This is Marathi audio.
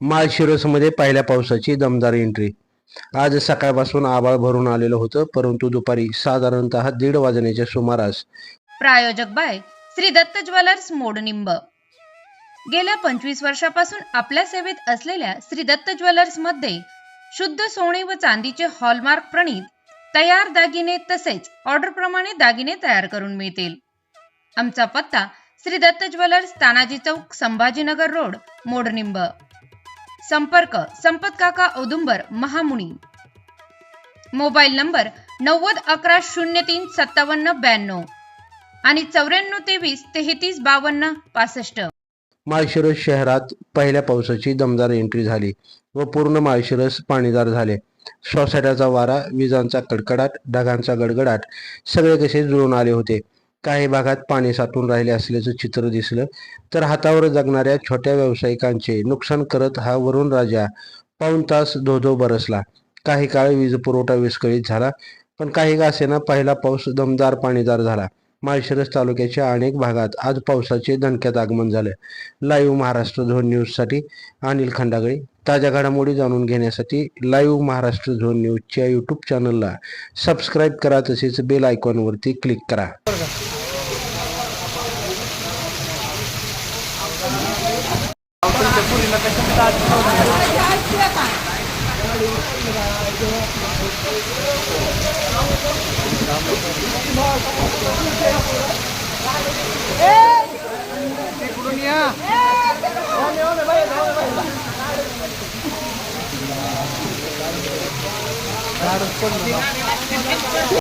माळशिरसमध्ये पहिल्या पावसाची दमदार एंट्री आज सकाळपासून आभाळ भरून आलेलं होतं परंतु दुपारी साधारणतः दीड वाजण्याच्या सुमारास प्रायोजक बाय श्री दत्त ज्वेलर्स मोडनिंब गेल्या पंचवीस वर्षापासून आपल्या सेवेत असलेल्या श्री दत्त ज्वेलर्समध्ये शुद्ध सोने व चांदीचे हॉलमार्क प्रणीत तयार दागिने तसेच ऑर्डर प्रमाणे दागिने तयार करून मिळतील. आमचा पत्ता श्री दत्त ज्वेलर्स तानाजी चौक संभाजीनगर रोड मोडनिंब संपर्क संपत काका औदुंबर महामुनी. मोबाईल नंबर नव्वद अकरा शून्य तीन सत्तावन्न ब्याण्णव. आणि चौऱ्याण्णव तेवीस तेहतीस बावन्न पासष्ट. माळशिरस शहरात पहिल्या पावसाची दमदार एंट्री झाली व पूर्ण माळशिरस पाणीदार झाले. सोसाट्याचा वारा विजांचा कडकडाट ढगांचा गडगडाट सगळे कसे जुळून आले होते? काही भागात पाणी साठून राहिले असल्याचं चित्र दिसलं. तर हातावर जगणाऱ्या छोट्या व्यावसायिकांचे नुकसान करत हा वरुण राजा पाऊण तास धोधो बरसला. काही काळ वीज पुरवठा विस्कळीत झाला पण काही गासेना पहिला पाऊस दमदार पाणीदार झाला. माळशिरस तालुक्याच्या अनेक भागात आज पावसाचे दणक्यात आगमन झालं. लाईव्ह महाराष्ट्र झोन न्यूजसाठी अनिल खंडागळे. ताज्या घडामोडी जाणून घेण्यासाठी लाईव्ह महाराष्ट्र झोन न्यूजच्या यूट्यूब चॅनलला सबस्क्राईब करा तसेच बेल आयकॉनवरती क्लिक करा. na questão Claro, por